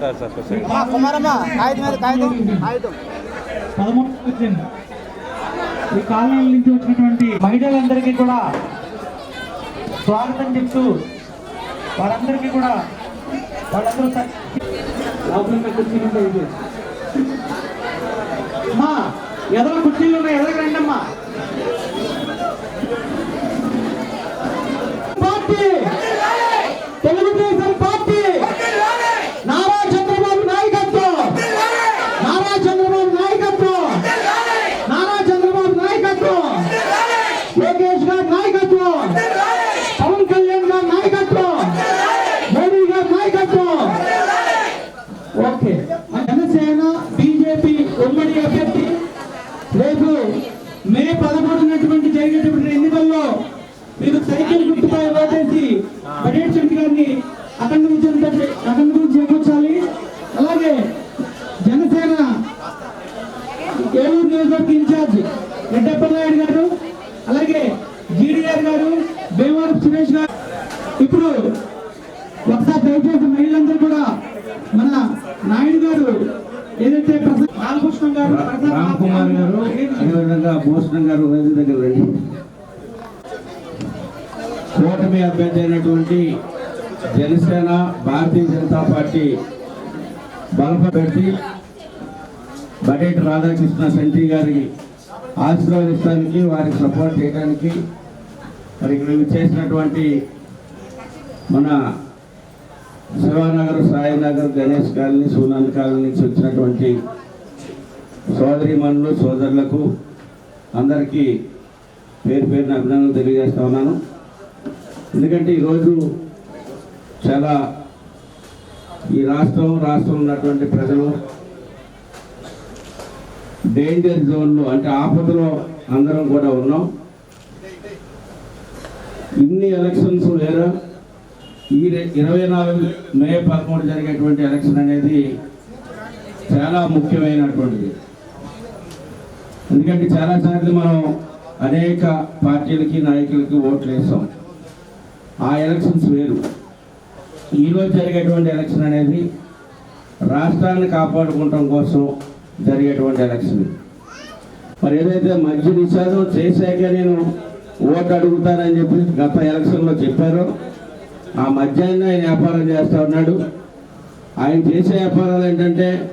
Sir sir Kumaramma, కాగితం మీద కాగితం, కాగితం. పదమూడు వచ్చింది. ఈ కాలనీ నుంచి వచ్చినటువంటి మహిళలందరికీ కూడా స్వాగతం చెప్తూ వారందరికీ కూడా వాళ్ళందరూ అమ్మా ఎదర కుర్చీలు ఉన్నాయి ఎదరికి రండి అమ్మా పార్టీ తెలుగుదేశం పార్టీ నారా చంద్రబాబు నాయకత్వం నారా చంద్రబాబు నాయకత్వం నారా చంద్రబాబు నాయకత్వం లోకేష్ గారి నాయకత్వం పవన్ కళ్యాణ్ గారి నాయకత్వం మోడీ గారి నాయకత్వం ఓకే జనసేన బీజేపీ ఉమ్మడి అభ్యర్థి రేపు మే పదమూడునటువంటి జరిగేటువంటి ఎన్నికల్లో మీరు సైకిల్ గుర్తుపై ఓటేసి బడేట్ శెట్టి గారిని అఖండ విజయం అఖండ విజయం చేకూర్చాలి అలాగే జనసేన ఏలూరు నియోజకవర్గ ఇన్ఛార్జ్ రెడ్డప్ప నాయుడు గారు అలాగే జీడీఆర్ గారు సురేష్ గారు ఇప్పుడు ఒకసారి దయచేసి మహిళలందరూ కూడా మన నాయుడు గారు ఏదైతే బాలకృష్ణ గారు ప్రసాద్ రామ్ కుమార్ గారు అదేవిధంగా భూషణం గారు వేదిక దగ్గర రండి. కూటమి అభ్యర్థి అయినటువంటి జనసేన భారతీయ జనతా పార్టీ బలపట్టి బడేటి రాధాకృష్ణ సంటి గారికి ఆశీర్వదించడానికి వారికి సపోర్ట్ చేయడానికి మరి ఇక్కడ చేసినటువంటి మన శివానగర్ సాయినగర్ గణేష్ కాలనీ సూనాన్ కాలనీ నుంచి వచ్చినటువంటి సోదరిమణులు సోదరులకు అందరికీ పేరు పేరున అభినందనలు తెలియజేస్తా ఉన్నాను. ఎందుకంటే ఈరోజు చాలా ఈ రాష్ట్రం రాష్ట్రంలో ఉన్నటువంటి ప్రజలు డేంజర్ జోన్లో అంటే ఆపదలో అందరం కూడా ఉన్నాం. ఇన్ని ఎలక్షన్స్ వేరా? ఈ ఇరవై నాలుగు మే పదమూడు జరిగేటువంటి ఎలక్షన్ అనేది చాలా ముఖ్యమైనటువంటిది. ఎందుకంటే చాలా సార్లు మనం అనేక పార్టీలకి నాయకులకి ఓట్లు వేస్తాం. ఆ ఎలక్షన్స్ వేరు. ఈరోజు జరిగేటువంటి ఎలక్షన్ అనేది రాష్ట్రాన్ని కాపాడుకోవటం కోసం జరిగేటువంటి ఎలక్షన్ మరి ఏదైతే మధ్య నిషేధం చేశాక నేను ఓటు అడుగుతానని చెప్పి గత ఎలక్షన్లో చెప్పారు. ఆ మధ్యాహ్నం ఆయన వ్యాపారం చేస్తూ ఉన్నాడు. ఆయన చేసే వ్యాపారాలు ఏంటంటే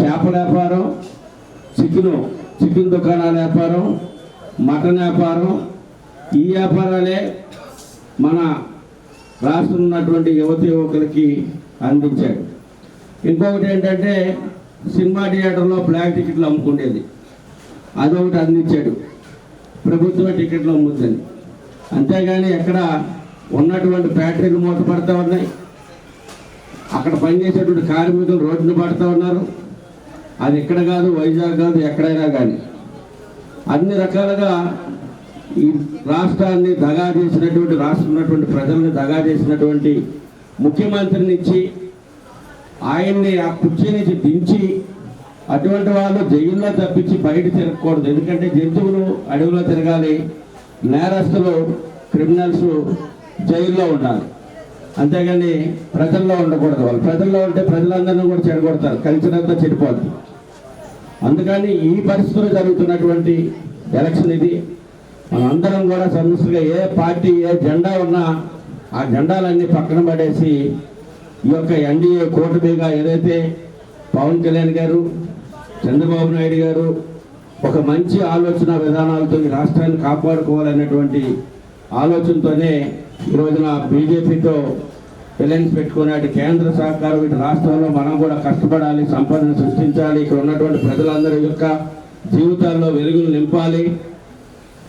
చేపల వ్యాపారం చికెను చికెన్ దుకాణాల వ్యాపారం మటన్ వ్యాపారం. ఈ వ్యాపారాలే మన రాష్ట్రంలో ఉన్నటువంటి యువతి యువకులకి అందించాడు ఇంకొకటి ఏంటంటే సినిమా థియేటర్లో బ్లాక్ టికెట్లు అమ్ముకునేది. అదొకటి అందించాడు. ప్రభుత్వ టికెట్లు అమ్ముతుంది. అంతేగాని ఎక్కడ ఉన్నటువంటి ఫ్యాక్టరీలు మూతపడతా ఉన్నాయి. అక్కడ పనిచేసేటువంటి కార్మికులు రోడ్డును పడుతూ ఉన్నారు. అది ఇక్కడ కాదు వైజాగ్ కాదు ఎక్కడైనా కానీ. అన్ని రకాలుగా ఈ రాష్ట్రాన్ని దగా చేసినటువంటి రాష్ట్రం ఉన్నటువంటి ప్రజల్ని దగా చేసినటువంటి ముఖ్యమంత్రిని ఇచ్చి ఆయన్ని ఆ కుర్చీ నుంచి దించి అటువంటి వాళ్ళు జైల్లో తప్పించి బయట తిరగకూడదు. ఎందుకంటే జంతువులు అడవిలో తిరగాలి నేరస్తులు క్రిమినల్స్ జైల్లో ఉండాలి. అంతేగాని ప్రజల్లో ఉండకూడదు వాళ్ళు. ప్రజల్లో ఉంటే ప్రజలందరినీ కూడా చెడగొడతారు. కల్చర్ అంతా చెడిపోద్ది. అందుకని ఈ పరిస్థితుల్లో జరుగుతున్నటువంటి ఎలక్షన్ ఇది. మనందరం కూడా సమస్యగా ఏ పార్టీ ఏ జెండా ఉన్నా ఆ జెండాలన్నీ పక్కన పడేసి ఈ యొక్క ఎన్డీఏ కూటమిగా ఏదైతే పవన్ కళ్యాణ్ గారు చంద్రబాబు నాయుడు గారు ఒక మంచి ఆలోచన విధానాలతో ఈ రాష్ట్రాన్ని కాపాడుకోవాలనేటువంటి ఆలోచనతోనే ఈ రోజున బీజేపీతో ఎలయన్స్ పెట్టుకున్నాడు. కేంద్ర సహకారం ఇటు రాష్ట్రంలో మనం కూడా కష్టపడాలి సంపదను సృష్టించాలి. ఇక్కడ ఉన్నటువంటి ప్రజలందరి యొక్క జీవితాల్లో వెలుగులు నింపాలి.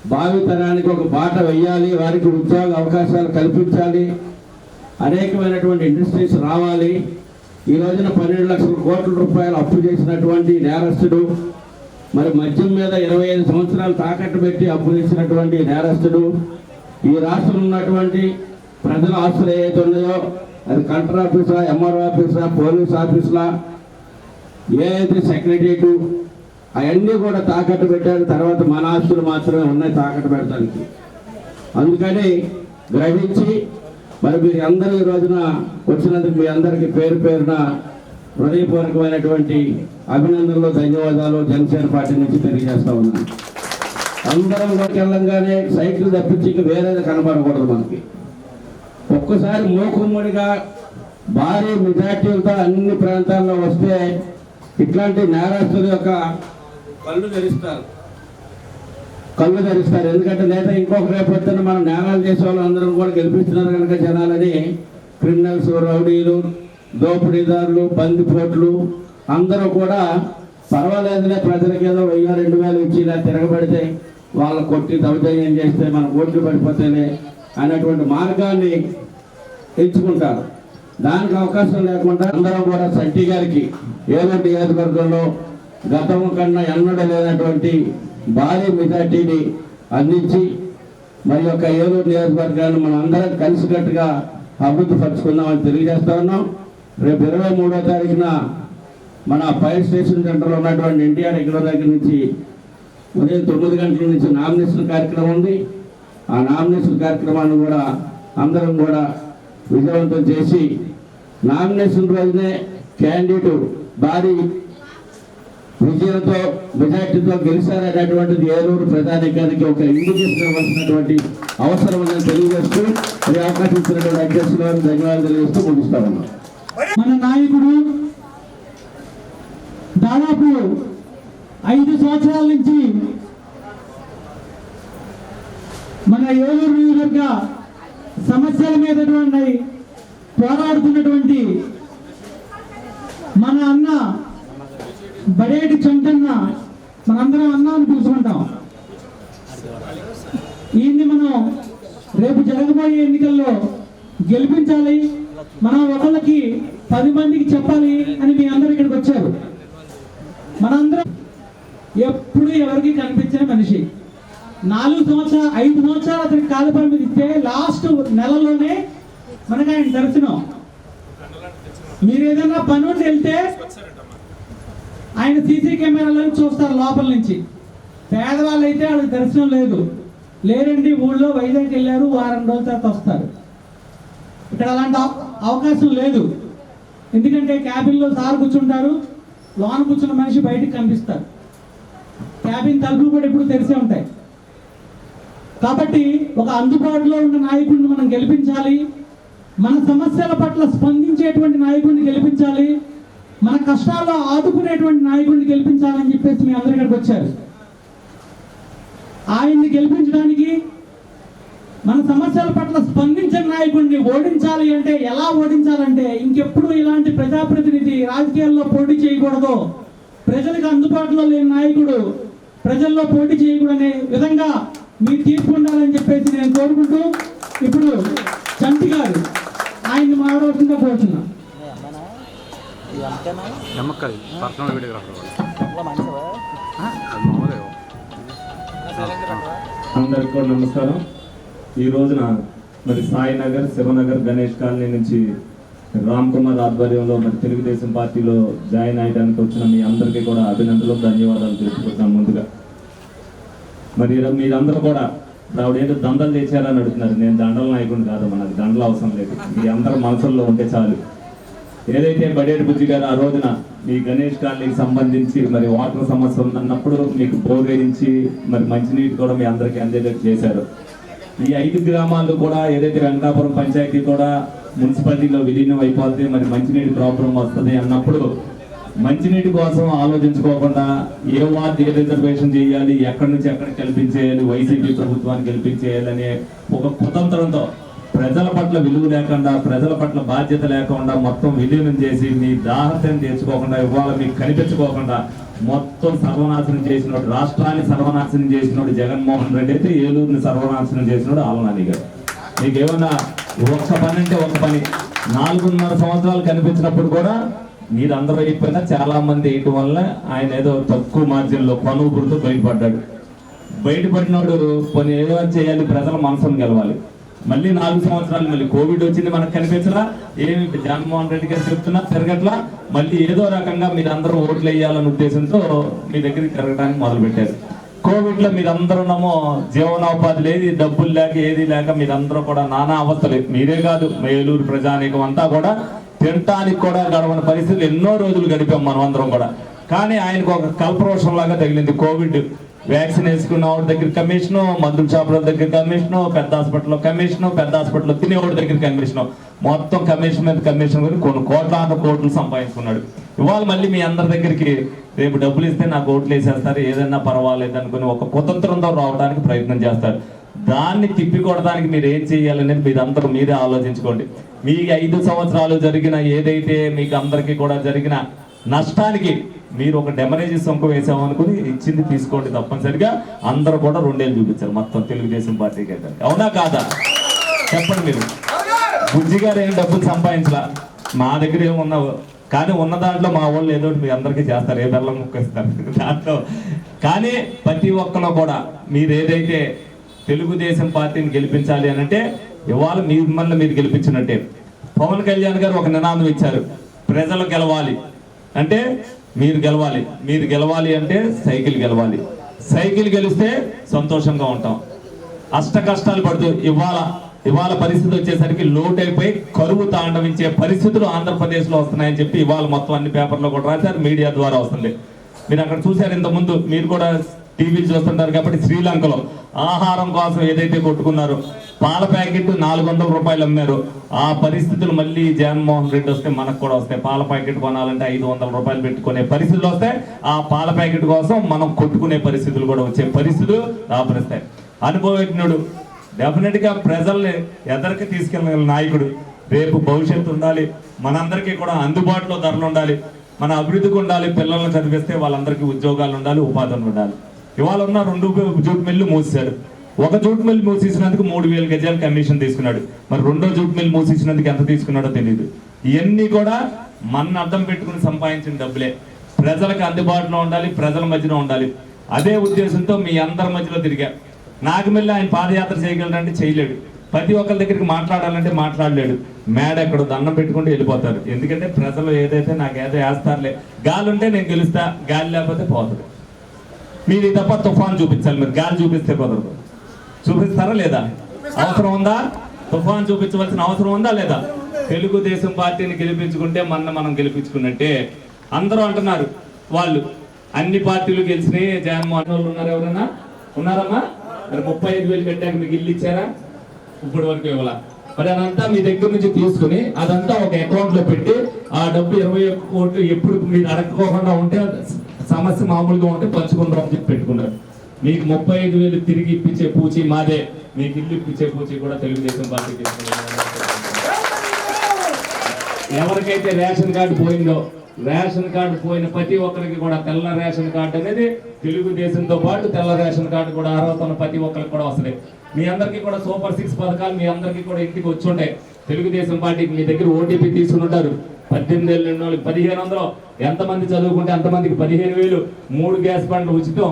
భావితరానికి ఒక బాట వెయ్యాలి. వారికి ఉద్యోగ అవకాశాలు కల్పించాలి. అనేకమైనటువంటి ఇండస్ట్రీస్ రావాలి. ఈ రోజున పన్నెండు లక్షల కోట్ల రూపాయలు అప్పు చేసినటువంటి నేరస్తుడు మరి మద్యం మీద ఇరవై ఐదు సంవత్సరాలు తాకట్టు పెట్టి అప్పు చేసినటువంటి నేరస్తుడు ఈ రాష్ట్రంలో ఉన్నటువంటి ప్రజల ఆస్తులు ఏదైతే ఉన్నాయో అది కలెక్టర్ ఆఫీసా ఎంఆర్ఓ ఆఫీసా పోలీస్ ఆఫీసులా ఏదైతే సెక్రటరియట్ అవన్నీ కూడా తాకట్టు పెట్టారు. తర్వాత మన ఆస్తులు మాత్రమే ఉన్నాయి తాకట్టు పెట్టడానికి. అందుకని గ్రహించి మరి మీరు అందరూ ఈ రోజున వచ్చినందుకు మీ అందరికీ పేరు పేరున హృదయపూర్వకమైనటువంటి అభినందనలు ధన్యవాదాలు జనసేన పార్టీ నుంచి తెలియజేస్తా ఉన్నాను. అందరం కూడా వెళ్ళంగానే సైకిల్ తప్పించి ఇంక వేరేది కనబడకూడదు మనకి. ఒక్కసారి మూకుమ్మడిగా భారీ మెజార్టీలతో అన్ని ప్రాంతాల్లో వస్తే ఇట్లాంటి నేరస్తుల యొక్క కళ్ళు తెరుస్తారు. కళ్ళు ధరిస్తారు ఎందుకంటే లేదా ఇంకొక రేపు మనం నేరాలు చేసే వాళ్ళు అందరం కూడా గెలిపిస్తున్నారు కనుక జనాలని. క్రిమినల్స్ రౌడీలు దోపిడీదారులు బందిపోట్లు అందరూ కూడా పర్వాలేదులే ప్రజలకి ఏదో వెయ్యి రెండు వేలు ఇచ్చి ఇలా తిరగబడితే వాళ్ళ కొట్టి దౌర్జన్యం చేస్తే మన ఓట్లు పడిపోతేనే అనేటువంటి మార్గాన్ని ఎంచుకుంటారు. దానికి అవకాశం లేకుండా అందరం కూడా సంటి గారికి ఏదో నియోజకవర్గంలో గతం కన్నా ఎన్నడూ లేనటువంటి భారీ మెజార్టీని అందించి మరి యొక్క ఏలూరు నియోజకవర్గాన్ని మనం అందరం కలిసికట్టుగా అభివృద్ధి పరుచుకుందామని తెలియజేస్తా ఉన్నాం. రేపు ఇరవై మూడో తారీఖున మన ఫైర్ స్టేషన్ సెంటర్లో ఉన్నటువంటి ఎన్టీఆర్ ఎగ్రో దగ్గర నుంచి ఉదయం తొమ్మిది గంటల నుంచి నామినేషన్ కార్యక్రమం ఉంది. ఆ నామినేషన్ కార్యక్రమాన్ని కూడా అందరం కూడా విజయవంతం చేసి నామినేషన్ రోజునే క్యాండిడేట్ భారీ విజయంతో మెజార్టీతో గెలిచారనేటువంటిది ఏలూరు ప్రధానికానికి ఒక ఇండికేషన్ ఇవ్వాల్సినటువంటి అవసరం ఉందని తెలియజేస్తూ ఈ అవకాశం ఇచ్చినటువంటి అధ్యక్షుల వారికి ధన్యవాదాలు తెలియజేస్తూ ముగిస్తా ఉన్నాం. మన నాయకుడు దాదాపు ఐదు సంవత్సరాల నుంచి మన ఏలూరు నియోజకవర్గ సమస్యల మీద పోరాడుతున్నటువంటి మన అన్న బడేటి చంటన్న మనందరం అన్న అని పిలుచుకుంటాం ఈయన్ని మనం రేపు జరగబోయే ఎన్నికల్లో గెలిపించాలి. మనం ఒకళ్ళకి పది మందికి చెప్పాలి అని మీ అందరు ఇక్కడికి వచ్చారు. మనందరం ఎప్పుడు ఎవరికి కనిపించిన మనిషి. నాలుగు సంవత్సరాలు ఐదు సంవత్సరాలు అతనికి కాలు పరిమితి ఇస్తే లాస్ట్ నెలలోనే మనకు ఆయన దర్శనం. మీరు ఏదైనా పని ఉండి వెళ్తే ఆయన సీసీ కెమెరాలను చూస్తారు లోపల నుంచి. పేదవాళ్ళు అయితే వాళ్ళకి దర్శనం లేదు. లేరండి ఊళ్ళో వైజాగ్ వెళ్ళారు వారం రోజుల తర్వాత వస్తారు. ఇక్కడ అలాంటి అవకాశం లేదు. ఎందుకంటే క్యాబిన్లో సార్ కూర్చుంటారు లోన కూర్చున్న మనిషి బయటకు కనిపిస్తారు. క్యాబిన్ తలుపులు కూడా ఎప్పుడు తెరిసే ఉంటాయి. కాబట్టి ఒక అందుబాటులో ఉన్న నాయకుడిని మనం గెలిపించాలి. మన సమస్యల పట్ల స్పందించేటువంటి నాయకుడిని గెలిపించాలి. మన కష్టాల్లో ఆదుకునేటువంటి నాయకుడిని గెలిపించాలని చెప్పేసి మీ అందరి ఇక్కడికి వచ్చారు. ఆయన్ని గెలిపించడానికి మన సమస్యల పట్ల స్పందించిన నాయకుడిని ఓడించాలి అంటే ఎలా ఓడించాలంటే ఇంకెప్పుడు ఇలాంటి ప్రజాప్రతినిధి రాజకీయాల్లో పోటీ చేయకూడదు. ప్రజలకు అందుబాటులో లేని నాయకుడు ప్రజల్లో పోటీ చేయకూడనే విధంగా మీరు తీర్పు ఉండాలని చెప్పేసి నేను కోరుకుంటూ ఇప్పుడు చంటి గారు ఆయన్ని మాడవలసిందిగా కోరుతున్నాను. పర్సనల్ వీడియోగ్రాఫర్ మంచివా అది మామూలే అందరికి కూడా నమస్కారం. ఈ రోజున మరి సాయినగర్ శివనగర్ గణేష్ కాలనీ నుంచి రామ్ కుమార్ ఆధ్వర్యంలో మరి తెలుగుదేశం పార్టీలో జాయిన్ అయ్యడానికి వచ్చిన మీ అందరికీ కూడా అభినందనలు ధన్యవాదాలు తెలుసుకుంటున్నాను ముందుగా. మరి మీరందరూ కూడా ఆవిడ ఏదో దండలు తెచ్చారని అడుగుతున్నారు. నేను దండల నాయకుడిని కాదు మనకు దండలు అవసరం లేదు. మీ అందరి మనసుల్లో ఉంటే చాలు. ఏదైతే బడేరు బుజ్జి గారు ఆ రోజున మీ గణేష్ కాలనీకి సంబంధించి మరి వాటర్ సమస్య ఉందన్నప్పుడు మీకు బోర్ వేయించి మరి మంచినీటి కూడా మీ అందరికీ అందేటట్టు చేశారు. ఈ ఐదు గ్రామాలు కూడా ఏదైతే వెంకటాపురం పంచాయతీ కూడా మున్సిపాలిటీలో విలీనం అయిపోతే మరి మంచినీటి ప్రాబ్లం వస్తుంది అన్నప్పుడు మంచినీటి కోసం ఆలోచించుకోకుండా ఏ వార్డు ఏ రిజర్వేషన్ చేయాలి ఎక్కడి నుంచి ఎక్కడ కల్పించేయాలి వైసీపీ ప్రభుత్వాన్ని గెలిపించేయాలి అనే ఒక కుతంత్రంతో ప్రజల పట్ల విలువ లేకుండా ప్రజల పట్ల బాధ్యత లేకుండా మొత్తం విలీనం చేసి మీ దాహత్యం తీర్చుకోకుండా ఇవాళ మీకు కనిపించుకోకుండా మొత్తం సర్వనాశనం చేసినోడు రాష్ట్రాన్ని సర్వనాశనం చేసినోడు జగన్మోహన్ రెడ్డి అయితే ఏలూరుని సర్వనాశనం చేసినోడు ఆలనాని గారు. మీకు ఏమన్నా ఒక్క పని అంటే ఒక పని. నాలుగున్నర సంవత్సరాలు కనిపించినప్పుడు కూడా మీరందరూ అయిపోయినా చాలా మంది వేయటం వల్ల ఆయన ఏదో తక్కువ మార్జిన్లో పనుగురుతో బయటపడ్డాడు. బయటపడినోడు కొన్ని ఏదో చేయాలి ప్రజల మనసును గెలవాలి. మళ్ళీ నాలుగు సంవత్సరాలు మళ్ళీ కోవిడ్ వచ్చింది మనకు కనిపించరా ఏమి జగన్మోహన్ రెడ్డి గారు చెప్తున్నా తిరగట్లా. మళ్ళీ ఏదో రకంగా మీరందరూ ఓట్లు వేయాలనే ఉద్దేశంతో మీ దగ్గరికి తిరగడానికి మొదలుపెట్టారు. కోవిడ్లో కోవిడ్లో మీరందరూనేమో జీవనోపాధి లేదు డబ్బులు లేక ఏది లేక మీరందరూ కూడా నానా అవస్థలు. మీరే కాదు మేలూరు ప్రజానీకం అంతా కూడా తినటానికి కూడా గడవని పరిస్థితులు ఎన్నో రోజులు గడిపాం మనం అందరం కూడా. కానీ ఆయనకు ఒక కల్పరోషం లాగా తగిలింది కోవిడ్. వ్యాక్సిన్ వేసుకున్న వాడి దగ్గర కమిషను మందుల షాపుల దగ్గర కమిషను పెద్ద హాస్పిటల్లో కమిషను పెద్ద హాస్పిటల్లో తినేవాడి దగ్గర కమిషను. మొత్తం కమిషన్ మీద కమిషన్ కొని కొన్ని కోట్ల కోట్లు సంపాదించుకున్నాడు. ఇవాళ మళ్ళీ మీ అందరి దగ్గరికి రేపు డబ్బులు ఇస్తే నాకు ఓట్లు వేసేస్తారు ఏదైనా పర్వాలేదు అనుకుని ఒక కుతంత్రంతో రావడానికి ప్రయత్నం చేస్తారు. దాన్ని తిప్పి కొడడానికి మీరు ఏం చేయాలనేది మీరు అందరూ మీరే ఆలోచించుకోండి. మీ ఐదు సంవత్సరాలు జరిగిన ఏదైతే మీకు అందరికీ కూడా జరిగిన నష్టానికి మీరు ఒక డెమరేజ్ సొంక వేసామనుకుని ఇచ్చింది తీసుకోండి తప్పనిసరిగా. అందరూ కూడా రెండేళ్ళు చూపించారు. మొత్తం తెలుగుదేశం పార్టీకి అయితే అవునా కాదా? చెప్పండి మీరు. బుజ్జి గారు ఏం డబ్బులు సంపాదించలా? మా దగ్గర ఏమున్నావు కానీ ఉన్న దాంట్లో మా వాళ్ళు ఏదో ఒకటి మీ అందరికీ చేస్తారు. ఏ బెల్లం ముక్కేస్తారు? దాంట్లో. కానీ ప్రతి ఒక్కరు కూడా మీరు ఏదైతే తెలుగుదేశం పార్టీని గెలిపించాలి అని అంటే ఇవాళ మిమ్మల్ని మీరు గెలిపించినట్టే. పవన్ కళ్యాణ్ గారు ఒక నినాదం ఇచ్చారు. ప్రజలు గెలవాలి. అంటే మీరు గెలవాలి. మీరు గెలవాలి అంటే సైకిల్ గెలవాలి. సైకిల్ గెలిస్తే సంతోషంగా ఉంటాం. అష్ట కష్టాలు పడుతూ ఇవాళ ఇవాళ పరిస్థితి వచ్చేసరికి లోటు అయిపోయి కరువు తాండవించే పరిస్థితులు ఆంధ్రప్రదేశ్లో వస్తున్నాయని చెప్పి ఇవాళ మొత్తం అన్ని పేపర్లో కూడా రాశారు మీడియా ద్వారా వస్తుంది. మీరు అక్కడ చూశారు ఇంతకుముందు ముందు మీరు కూడా టీవీ చూస్తుంటారు కాబట్టి శ్రీలంకలో ఆహారం కోసం ఏదైతే కొట్టుకున్నారో పాల ప్యాకెట్ నాలుగు వందల రూపాయలు అమ్మారు. ఆ పరిస్థితులు మళ్ళీ జగన్మోహన్ రెడ్డి వస్తే మనకు కూడా వస్తాయి. పాల ప్యాకెట్ కొనాలంటే ఐదు వందల రూపాయలు పెట్టుకునే పరిస్థితులు వస్తాయి. ఆ పాల ప్యాకెట్ కోసం మనం కొట్టుకునే పరిస్థితులు కూడా వచ్చే పరిస్థితులు దాపరిస్తాయి అనుభవజ్ఞుడు డెఫినెట్గా ప్రజల్ని ఎదరికి తీసుకెళ్ళిన నాయకుడు. రేపు భవిష్యత్తు ఉండాలి. మనందరికీ కూడా అందుబాటులో ధరలు ఉండాలి. మన అభివృద్ధికి ఉండాలి. పిల్లల్ని చదివిస్తే వాళ్ళందరికీ ఉద్యోగాలు ఉండాలి ఉపాధులు ఉండాలి. ఇవాళ ఉన్న రెండు జూట్ మిల్లు మూసాడు ఒక జూట్ మిల్ మూసేసినందుకు మూడు వేల గజాలు కమిషన్ తీసుకున్నాడు. మరి రెండో జూట్ మిల్ మూసేసినందుకు ఎంత తీసుకున్నాడో తెలియదు ఇవన్నీ కూడా మన అర్థం పెట్టుకుని సంపాదించిన డబ్బులే. ప్రజలకు అందుబాటులో ఉండాలి ప్రజల మధ్యలో ఉండాలి. అదే ఉద్దేశంతో మీ అందరి మధ్యలో తిరిగా. నాగమిల్లి ఆయన పాదయాత్ర చేయగలడంటే చేయలేడు. ప్రతి ఒక్కరి దగ్గరికి మాట్లాడాలంటే మాట్లాడలేడు. మేడ ఎక్కడ దండం పెట్టుకుంటూ వెళ్ళిపోతారు. ఎందుకంటే ప్రజలు ఏదైతే నాకు ఏదో వేస్తారులే. గాలి ఉంటే నేను గెలుస్తా గాలి లేకపోతే పోతాడు మీరు తప్ప తుఫాన్ చూపించాలి మీరు గాలి చూపిస్తే కుదరదు. చూపిస్తారా లేదా? అవసరం ఉందా? తుఫాన్ చూపించవలసిన అవసరం ఉందా లేదా? తెలుగుదేశం పార్టీని గెలిపించుకుంటే మన మనం గెలిపించుకున్నట్టే. అందరూ అంటున్నారు వాళ్ళు అన్ని పార్టీలు గెలిచినాయి. జగన్మోహన్ వాళ్ళు ఉన్నారు ఎవరన్నా? ఉన్నారమ్మా? మరి ముప్పై ఐదు వేలు పెట్టాక మీకు ఇల్లు ఇచ్చారా? ఇప్పుడు వరకు ఇవ్వాల. మరి అదంతా మీ దగ్గర నుంచి తీసుకుని అదంతా ఒక అకౌంట్లో పెట్టి ఆ డబ్బు ఇరవై ఒక్క కోట్లు ఎప్పుడు మీరు అడగకోకుండా ఉంటే సమస్య మామూలుగా ఉంటే పంచుకుందాం అని చెప్పి పెట్టుకున్నారు. మీకు ముప్పై ఐదు వేలు తిరిగి ఇప్పించే పూచి మాదే. మీకు ఇల్లు ఇప్పించే పూచి కూడా తెలుగుదేశం పార్టీ ఎవరికైతే రేషన్ కార్డు పోయిందో రేషన్ కార్డు పోయిన ప్రతి ఒక్కరికి కూడా తెల్ల రేషన్ కార్డు అనేది తెలుగుదేశంతో పాటు తెల్ల రేషన్ కార్డు కూడా అర్హత ఉన్న ప్రతి ఒక్కరికి కూడా వస్తుంది. మీ అందరికీ కూడా సూపర్ సిక్స్ పథకాలు మీ అందరికీ కూడా ఇంటికి వచ్చి ఉంటాయి. తెలుగుదేశం పార్టీకి మీ దగ్గర ఓటీపీ తీసుకుని ఉంటారు. పద్దెనిమిది ఏళ్ళు ఉన్న వాళ్ళకి పదిహేను వందలు. ఎంతమంది చదువుకుంటే అంతమందికి పదిహేను వేలు. మూడు గ్యాస్ బండ్లు ఉచితం.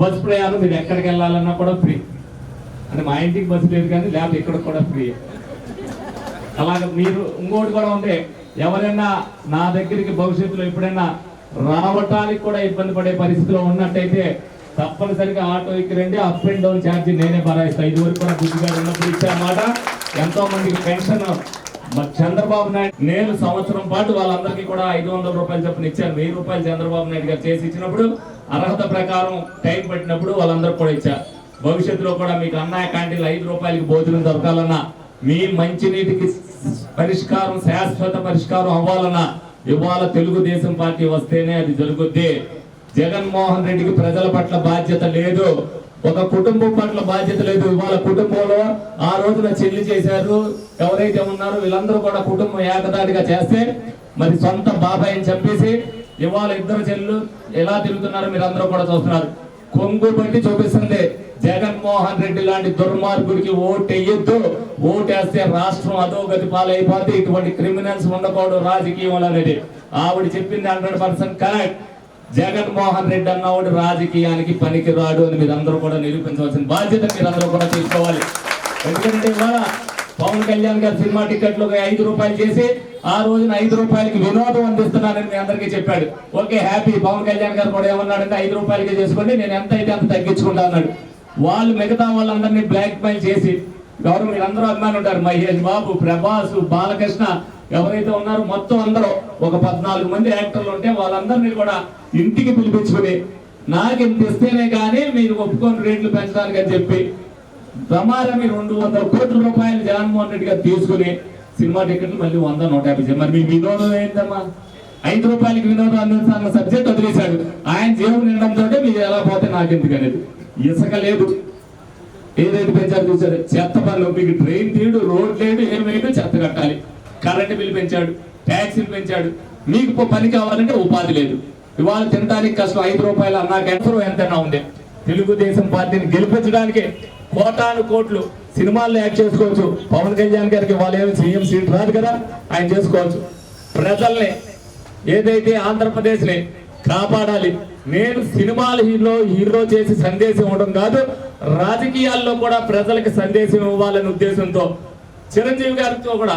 బస్సు ప్రయాణం మీరు ఎక్కడికి వెళ్ళాలన్నా కూడా ఫ్రీ. అంటే మా ఇంటికి బస్సు లేదు కానీ లేకపోతే ఇక్కడ కూడా ఫ్రీ. అలాగే మీరు ఇంకోటి కూడా ఉంది ఎవరైనా నా దగ్గరికి భవిష్యత్తులో ఎప్పుడైనా రావటానికి కూడా ఇబ్బంది పడే పరిస్థితిలో ఉన్నట్టయితే తప్పనిసరిగా ఆటో ఎక్కి రండి. అప్ అండ్ డౌన్ ఛార్జీ నేనే భరాయిస్తాను ఇది వరకు కూడా బుద్ధిగా ఉన్నప్పుడు ఇచ్చారన్నమాట. ఎంతో మందికి పెన్షన్ మరి చంద్రబాబు నాయుడు నేను సంవత్సరం పాటు వాళ్ళందరికీ కూడా ఐదు వందల రూపాయలు చొప్పున ఇచ్చాను. వెయ్యి రూపాయలు చంద్రబాబు నాయుడు గారు చేసి ఇచ్చినప్పుడు అర్హత ప్రకారం టైం పట్టినప్పుడు వాళ్ళందరూ కూడా ఇచ్చారు భవిష్యత్తులో కూడా మీకు అన్నయ్య క్యాంటీన్లు ఐదు రూపాయలకి భోజనం దొరకాలన్నా మీ మంచినీటికి పరిష్కారం శాశ్వత పరిష్కారం అవ్వాలన్నా ఇవాళ తెలుగుదేశం పార్టీ వస్తేనే అది జరుగుద్ది. జగన్మోహన్ రెడ్డికి ప్రజల పట్ల బాధ్యత లేదు. ఒక కుటుంబం పట్ల బాధ్యత లేదు. ఇవాళ కుటుంబంలో ఆ రోజున చెల్లి చేశారు. ఎవరైతే ఉన్నారో వీళ్ళందరూ కూడా కుటుంబం ఏకదాటిగా చేస్తే మరి సొంత బాబాయిని చంపేసి ఇవాళ ఇద్దరు చెల్లు ఎలా తిరుగుతున్నారో మీరు అందరూ కూడా చూస్తున్నారు. కొంగు బట్టి చూపిస్తుంది. జగన్మోహన్ రెడ్డి లాంటి దుర్మార్గుడికి ఓటు వేయొద్దు ఓటేస్తే రాష్ట్రం అధోగతి పాలైపోతే ఇటువంటి క్రిమినల్స్ ఉండకూడదు రాజకీయం అనేది. ఆవిడ చెప్పింది hundred percent correct. Jaganmohan Reddy అన్నవాడు రాజకీయానికి పనికి రాడు అని మీరందరూ కూడా నిరూపించవలసిన బాధ్యత మీరందరూ కూడా తీసుకోవాలి. ఎందుకంటే ఇవాళ పవన్ కళ్యాణ్ గారు సినిమా టికెట్లు ఐదు రూపాయలు చేసి ఆ రోజున ఐదు రూపాయలకి వినోదం అందిస్తున్నానని మీ అందరికీ చెప్పాడు. Okay happy. పవన్ కళ్యాణ్ గారు కూడా ఏమన్నాడంటే ఐదు రూపాయలకి చేసుకోండి నేను ఎంత అయితే అంత తగ్గించుకుంటా అన్నాడు. వాళ్ళు మిగతా వాళ్ళందరినీ బ్లాక్ మెయిల్ చేసి గవర్నమెంట్ అందరూ అభిమానులు ఉంటారు. మహేష్ బాబు ప్రభాస్ బాలకృష్ణ ఎవరైతే ఉన్నారో మొత్తం అందరూ ఒక పద్నాలుగు మంది యాక్టర్లు ఉంటే వాళ్ళందరినీ కూడా ఇంటికి పిలిపించుకుని నాకు ఇంత ఇస్తేనే కానీ మీరు ఒప్పుకొని రేట్లు పెంచడానికి అని చెప్పి ప్రమాదమే రెండు వందల కోట్ల రూపాయలు జగన్మోహన్ రెడ్డి గారు తీసుకుని సినిమా టికెట్లు మళ్ళీ వంద నూట యాభై మరి మీ వినోదం ఏంటమ్మా? ఐదు రూపాయలకి వినోదం అందించాలన్న సబ్జెక్ట్ వదిలేశాడు. ఆయన జీవం నిండంతో మీరు ఎలా పోతే నాకెందుకు అనేది. ఇసుక లేదు. ఏదైతే పెంచారు చూసారు చెత్త పనులు. మీకు ట్రైన్ తీయడు రోడ్ లేదు ఏం వేయడు చెత్త కట్టాలి. కరెంటు బిల్ పెంచాడు ట్యాక్సీలు పెంచాడు. మీకు పని కావాలంటే ఉపాధి లేదు. ఇవాళ తినడానికి కష్టం ఐదు రూపాయలు అన్నాక ఎంత ఎంతైనా ఉంది తెలుగుదేశం పార్టీని గెలిపించడానికి కోటాను కోట్లు సినిమాల్లో యాక్ట్ చేసుకోవచ్చు. పవన్ కళ్యాణ్ గారికి వాళ్ళు ఏమి సీఎం సీట్ రాదు కదా? ఆయన చేసుకోవచ్చు. ప్రజల్ని ఏదైతే ఆంధ్రప్రదేశ్ని కాపాడాలి నేను సినిమాలు హీరో హీరో చేసి సందేశం ఇవ్వడం కాదు రాజకీయాల్లో కూడా ప్రజలకు సందేశం ఇవ్వాలనే ఉద్దేశంతో చిరంజీవి గారితో కూడా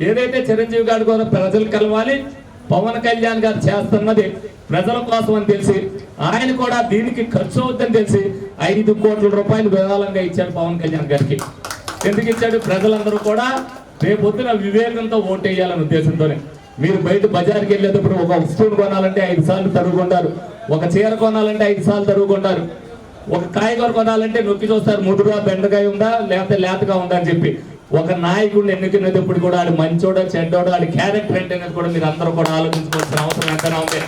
ఏదైతే చిరంజీవి గారి కూడా ప్రజలు కలవాలి పవన్ కళ్యాణ్ గారు చేస్తున్నది ప్రజల కోసం అని తెలిసి ఆయన కూడా దీనికి ఖర్చు అవుతుందని తెలిసి ఐదు కోట్ల రూపాయలు విరాళంగా ఇచ్చాడు పవన్ కళ్యాణ్ గారికి. ఎందుకు ఇచ్చాడు? ప్రజలందరూ కూడా రేపొద్దున వివేకంతో ఓటేయాలనే ఉద్దేశంతోనే. మీరు బయట బజార్కి వెళ్ళేటప్పుడు ఒక వస్తువును కొనాలంటే ఐదు సార్లు తరుగుకుంటారు. ఒక చీర కొనాలంటే ఐదు సార్లు తరుగుకుంటారు. ఒక కాయగూర కొనాలంటే నొక్కి చూస్తారు. ముదురుగా బెండకాయ ఉందా? లేకపోతే లేతగా ఉందా అని చెప్పి. ఒక నాయకుడిని ఎన్నుకునేటప్పుడు కూడా ఆడు మంచోడో చెడ్డోడో ఆడి క్యారెక్టర్ ఏంటనేది కూడా మీరు అందరూ కూడా ఆలోచించుకోవాల్సిన అవసరం ఎంతైనా ఉంది.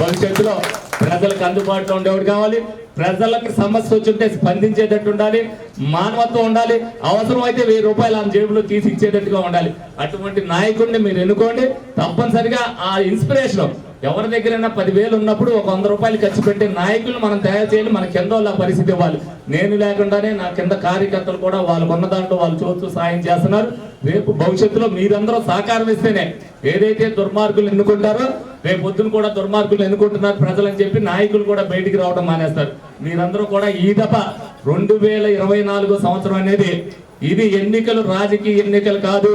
భవిష్యత్తులో ప్రజలకు అందుబాటులో ఉండేవాడు కావాలి. ప్రజలకు సమస్య వచ్చింటే స్పందించేటట్టు ఉండాలి. మానవత్వం ఉండాలి. అవసరం అయితే వెయ్యి రూపాయలు ఆ జేబులో తీసి ఇచ్చేటట్టుగా ఉండాలి. అటువంటి నాయకుడిని మీరు ఎన్నుకోండి. తప్పనిసరిగా ఆ ఇన్స్పిరేషన్ ఎవరి దగ్గరైనా పదివేలు ఉన్నప్పుడు ఒక వంద రూపాయలు ఖర్చు పెట్టే నాయకులు మనం తయారు చేయాలి మన కింద వాళ్ళ పరిస్థితి ఇవ్వాలి. నేను లేకుండానే నా కింద కార్యకర్తలు కూడా వాళ్ళకు ఉన్న దాంట్లో వాళ్ళు చూస్తూ సాయం చేస్తున్నారు. రేపు భవిష్యత్తులో మీరందరూ సహకారం ఇస్తేనే ఏదైతే దుర్మార్గులు ఎన్నుకుంటారో రేపు పొద్దున కూడా దుర్మార్గులు ఎన్నుకుంటున్నారు ప్రజలని చెప్పి నాయకులు కూడా బయటికి రావడం మానేస్తారు. మీరందరూ కూడా ఈ దఫ రెండు వేల ఇరవై నాలుగో సంవత్సరం అనేది ఇది ఎన్నికలు రాజకీయ ఎన్నికలు కాదు.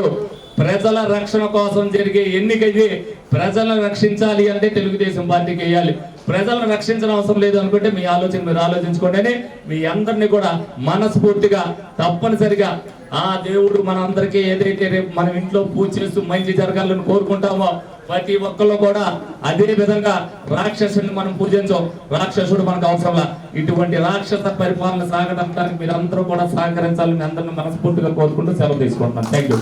ప్రజల రక్షణ కోసం జరిగే ఎన్నిక ఇది. ప్రజలను రక్షించాలి అంటే తెలుగుదేశం పార్టీకి వేయాలి. ప్రజలను రక్షించడం అవసరం లేదు అనుకుంటే మీ ఆలోచన మీరు ఆలోచించుకోండి మీ అందరినీ కూడా మనస్ఫూర్తిగా తప్పనిసరిగా ఆ దేవుడు మన అందరికీ ఏదైతే రేపు మనం ఇంట్లో పూజ చేస్తూ మంచి జరగాలని కోరుకుంటామో ప్రతి ఒక్కళ్ళు కూడా అదే విధంగా రాక్షసుని మనం పూజించాం. రాక్షసుడు మనకు అవసరంలా ఇటువంటి రాక్షస పరిపాలన సాగడానికి మీరు అందరూ కూడా సహకరించాలని అందరిని మనస్ఫూర్తిగా కోరుకుంటూ సెలవు తీసుకుంటున్నాను. థ్యాంక్ యూ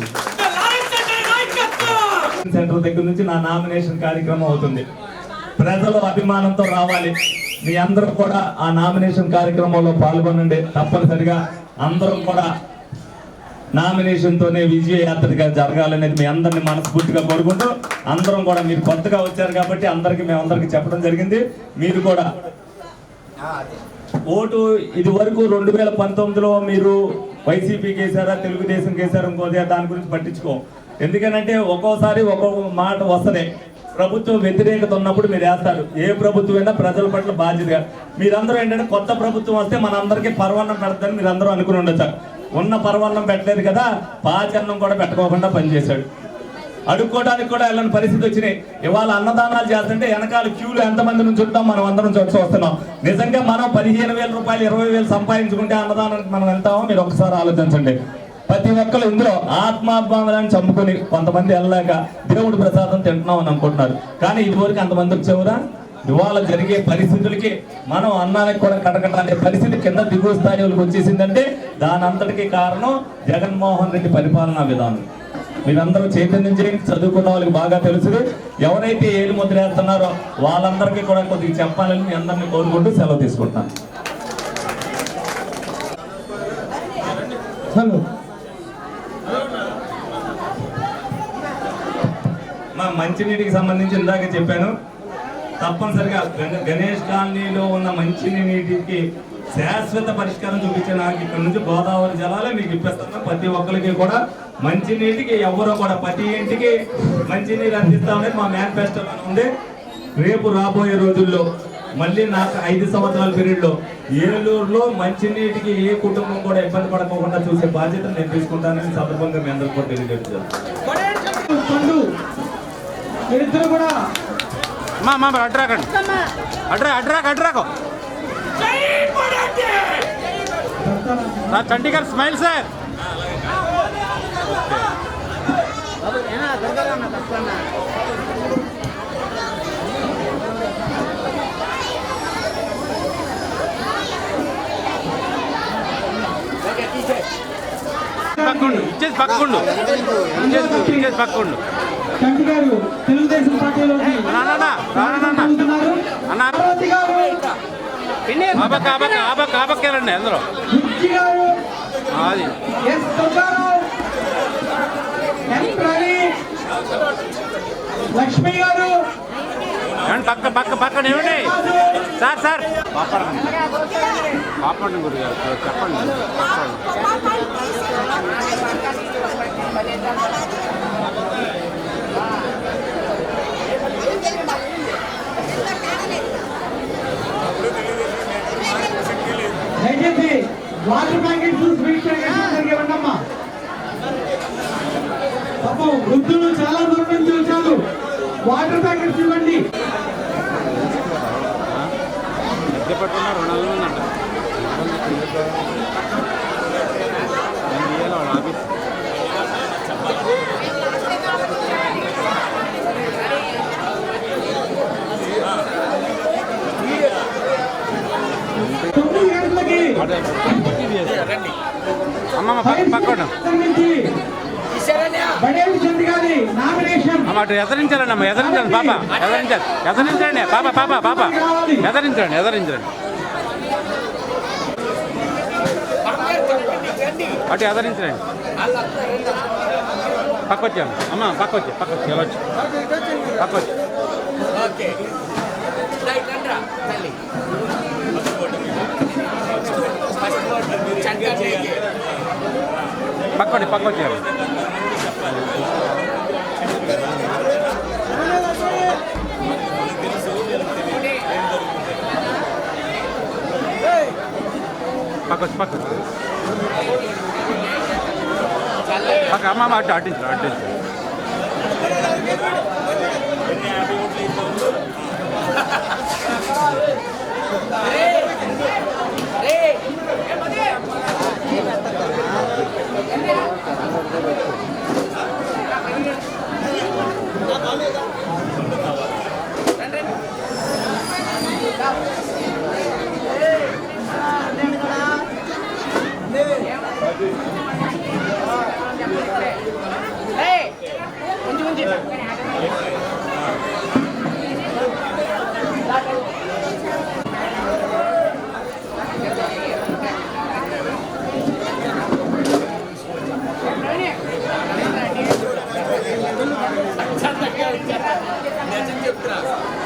సెంటర్ దగ్గర నుంచి నా నామినేషన్ కార్యక్రమం అవుతుంది. ప్రజలు అభిమానంతో రావాలి. మీ అందరూ కూడా ఆ నామినేషన్ కార్యక్రమంలో పాల్గొనండి. తప్పనిసరిగా అందరం కూడా నామినేషన్తోనే విజయయాత్రగా విజయ యాత్రగా జరగాలనేది మీ అందరిని మనస్ఫూర్తిగా కోరుకుంటూ అందరం కూడా మీరు కొత్తగా వచ్చారు కాబట్టి అందరికీ మేము చెప్పడం జరిగింది. మీరు కూడా ఓటు ఇది వరకు రెండు వేల పంతొమ్మిదిలో మీరు వైసీపీకి వేసారా తెలుగుదేశం వేసారా ఇంకోది దాని గురించి పట్టించుకో. ఎందుకనంటే ఒక్కోసారి ఒక్కొక్క మాట వస్తుంది. ప్రభుత్వం వ్యతిరేకత ఉన్నప్పుడు మీరు వేస్తారు. ఏ ప్రభుత్వం అయినా ప్రజల పట్ల బాధ్యతగా మీరందరూ ఏంటంటే కొత్త ప్రభుత్వం వస్తే మనందరికీ పర్వన్నం పెడతారని మీరు అందరూ అనుకుని ఉండొచ్చు. ఉన్న పర్వన్నం పెట్టలేదు కదా పాచన్నం కూడా పెట్టుకోకుండా పనిచేశాడు. అడుక్కోవడానికి కూడా వెళ్ళని పరిస్థితి వచ్చినాయి. ఇవాళ అన్నదానాలు చేస్తుంటే వెనకాల క్యూలు ఎంతమంది నుంచి ఉంటాం మనం అందరం చూసి వస్తున్నాం నిజంగా మనం పదిహేను వేల రూపాయలు ఇరవై వేలు సంపాదించుకుంటే అన్నదానానికి మనం వెళ్తామో? మీరు ఒకసారి ఆలోచించండి. ప్రతి ఒక్కరు ఇందులో ఆత్మాభిమానాన్ని చంపుకొని కొంతమంది వెళ్ళలేక దేవుడి ప్రసాదం తింటున్నాం అని అనుకుంటున్నారు. కానీ ఇదివరకు అంతమంది వచ్చేవరా ఇవాళ జరిగే పరిస్థితులకి మనం అన్నానికి కూడా కటకటాలే పరిస్థితి కింద దిగువ స్థాయి వాళ్ళకి వచ్చేసిందంటే దాని అంతటికి కారణం జగన్మోహన్ రెడ్డి పరిపాలనా విధానం. మీరందరూ చైతన్యం చేయండి చదువుకున్న వాళ్ళకి బాగా తెలుసు ఎవరైతే ఏలు ముద్ర వేస్తున్నారో వాళ్ళందరికీ కూడా కొద్దిగా చెప్పాలని మీ అందరినీ కోరుకుంటూ సెలవు తీసుకుంటాను హలో. మంచినీటికి సంబంధించి ఇందాక చెప్పాను. తప్పనిసరిగా గణేష్ కాలనీలో ఉన్న మంచినీటికి శాశ్వత పరిష్కారం చూపించే నాకు ఇక్కడ నుంచి గోదావరి జలాలు మీకు ఇప్పిస్తాను. ప్రతి ఒక్కరికి కూడా మంచినీటికి ఎవరో కూడా ప్రతి ఇంటికి మంచి అందిస్తామని మా మేనిఫెస్టోలో ఉంది. రేపు రాబోయే రోజుల్లో మళ్ళీ నాకు ఐదు సంవత్సరాల పీరియడ్లో ఏలూరులో మంచినీటికి ఏ కుటుంబం కూడా ఇబ్బంది పడకుండా చూసే బాధ్యత నేను తీసుకుంటానని సందర్భంగా మీ అందరికీ కూడా తెలియజేస్తాను మీరిద్దరు కూడా అమ్మా అమ్మా అడ్రాకండి అడ్రా అడ్రాక్ అడ్రాకు నా చండీగఢ్ స్మైల్ సార్. పక్కుండు ఇచ్చేసి పక్కుండు. ఇచ్చేసి ఇచ్చేసి పక్కుండు. చంటి గారు తెలుగుదేశం పార్టీలోకి ఆబక్ ఆబక్ అందరూ అది లక్ష్మి గారు పక్క పక్క పక్కన ఏమండి సార్ సార్ పాపడండి పాపండి గురు గారు చెప్పండి దయచేసి వాటర్ ప్యాకెట్స్ స్వీట్ ప్యాకెట్స్ ఇవ్వండమ్మా పాపం వృద్ధులు చాలా దూరం నుంచి వచ్చారు వాటర్ ప్యాకెట్స్ ఇవ్వండి మధ్య పెట్టుకున్న రెండు వందల మంది అంట నేను ఇయ్యాలి వాళ్ళ ఆఫీస్ తొమ్మిది గంటలకి అమ్మమ్మ పక్క పక్కన అమ్మ అటు ఎదరించాలండి అమ్మ ఎదరించండి పాప ఎదరించాలి. ఎదరించండి పాప పాప పాప. ఎదరించండి ఎదరించండి అటు ఎదరించండి పక్క వచ్చాను అమ్మ పక్క వచ్చి? పక్క వచ్చి ఎలా వచ్చి పక్క వచ్చి ఓకే రైట్ రండ్రా తల్లి చంటి పక్క వచ్చారు పక్క పక్క పక్క అమ్మ అమ్మ అటు అడ్డించు అడ్డించు నిజం చెప్తున్నా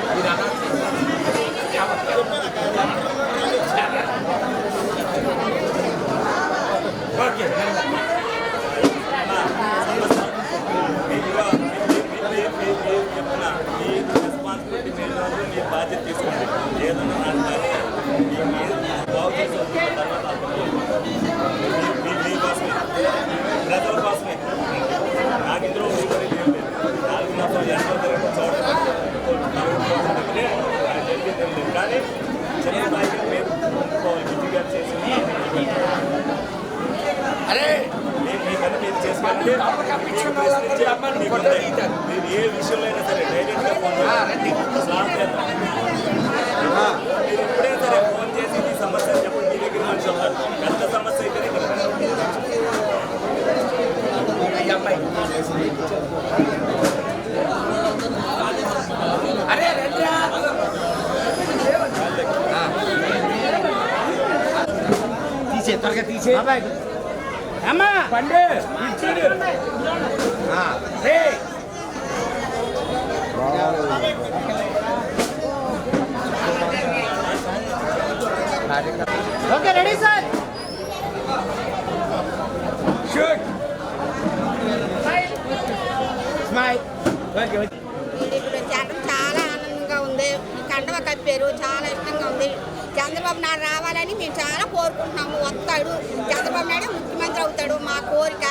మీరు అనాల్సింది. ఓకే ప్రజల కోసమే నాకు ఇందులో ఊరుకొని ఏం లేదు. నాలుగు మాసాలు ఎంతో జరిగిన చోట జరిగింది ఏం లేదు. కానీ చిన్న స్థాయిగా మేము ఒప్పుకోవాలి విజయ్ గారు చేసింది అరే మేము మీ పని మీరు చేసుకోండి. కప్పించుకున్న వాళ్ళందరూ రమ్మని మీకు ఫోటో ఉన్నాయి. తీయటారు. మీరు ఏ విషయంలో అయినా సరే డైరెక్ట్గా ఫోన్. మీరు ఎప్పుడైనా సరే ఫోన్ చేసి ఈ సమస్య చెప్పండి మీ దగ్గర మనిషి ఉంటారు పెద్ద సమస్య అయితే ఇక్కడ ఈ అమ్మాయి అరే రండిరా తీసే త్వరగా తీసే అమ్మా పండు ఇచ్చుడు రే okay ready sir. Shoot! Smile! Okay ఇప్పుడు చాలా ఆనందంగా ఉంది. కండవ కప్పారు చాలా ఇష్టంగా ఉంది. చంద్రబాబు నాయుడు రావాలని మేము చాలా కోరుకుంటున్నాము. వస్తాడు. చంద్రబాబు నాయుడు ముఖ్యమంత్రి అవుతాడు. మా కోరిక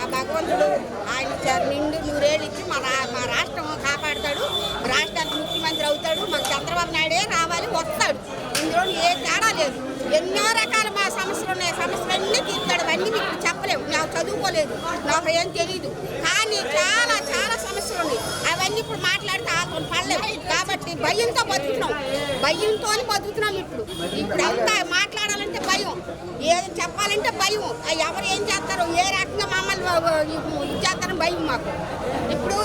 ఆ భగవంతుడు ఆయన నిండు నూరేళ్ళు ఇచ్చి మా రా మా రాష్ట్రం కాపాడతాడు. రాష్ట్రానికి ముఖ్యమంత్రి అవుతాడు. మాకు చంద్రబాబు నాయుడే రావాలి వస్తాడు. ఇందులో ఏ తేడా లేదు. ఎన్నో రకాల మా సమస్యలు ఉన్నాయి. సమస్యలన్నీ తీర్చాడు అవన్నీ మీకు చెప్పలేము. నాకు చదువుకోలేదు. నాకు ఏం తెలియదు కానీ చాలా చాలా సమస్యలు ఉన్నాయి. అవన్నీ ఇప్పుడు మాట్లాడితే ఆతో పడలేదు కాబట్టి భయంతో బతుకుతున్నాం. భయంతో బతుకుతున్నాం ఇప్పుడు. ఇప్పుడు అంతా మాట్లాడాలంటే భయం. ఏది చెప్పాలంటే భయం. ఎవరు ఏం చేస్తారో ఏ రకంగా మమ్మల్ని ఇది చేస్తారని భయం మాకు. ఇప్పుడు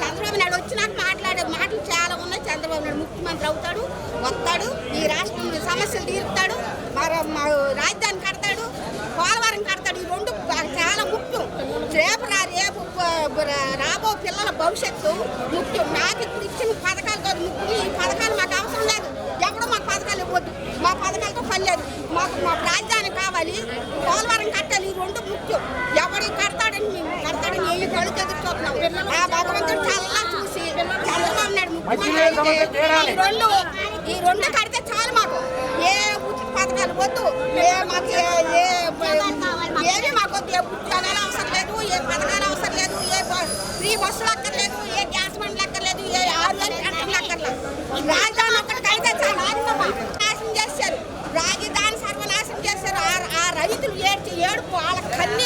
చంద్రబాబు నాయుడు వచ్చినాక మాట్లాడే మాటలు చాలా ఉన్నాయి. చంద్రబాబు నాయుడు ముఖ్యమంత్రి అవుతాడు వస్తాడు ఈ రాష్ట్రం సమస్యలు తీరుతాడు మరి మా రాజధాని కడతాడు పోలవరం కడతాడు. ముఖ్యం రేపు రా రేపు రాబో పిల్లల భవిష్యత్తు. ముఖ్యం నాకు ఇప్పుడు ఇచ్చిన పథకాలు కాదు. ముఖ్యం ఈ పథకాలు మాకు అవసరం లేదు. ఎప్పుడు మాకు పథకాలు ఇవ్వద్దు. మా పథకాలతో పని లేదు. మాకు మా రాజధాని కావాలి. పోలవరం కట్టాలి. ఈ రెండు ముఖ్యం. ఎవడు కడతాడని మేము కడతాడని ఏ కళ్ళు ఎదురు చూస్తున్నాం ఆ భగవంతుడు చాలా చూసి చంద్రబాబు నాయుడు ముఖ్యమంత్రి ఈ రెండు ఈ రెండు కడితే చాలు మాకు. ఏ ఉచిత పథకాలు వద్దు. ఏ మాకు ఏ- ఏ ఏమీ మాకు వద్దు ఉద్యోగాలు అవసరం లేదు ఏ పథకాలు అవసరం లేదు ఏ ఫ్రీ బస్సులు అక్కర్లేదు ఏ గ్యాస్ బండ్లు అక్కర్లేదు ఏ ఆర్గానిక్ పంటలు అక్కర్లేదు రాజధాని ఒక్కడికైతే చాలా నాశనం చేశారు రాజధాని సర్వనాశనం చేశారు ఆ- రైతులు ఏడ్చి ఏడుపు వాళ్ళ కన్నీరు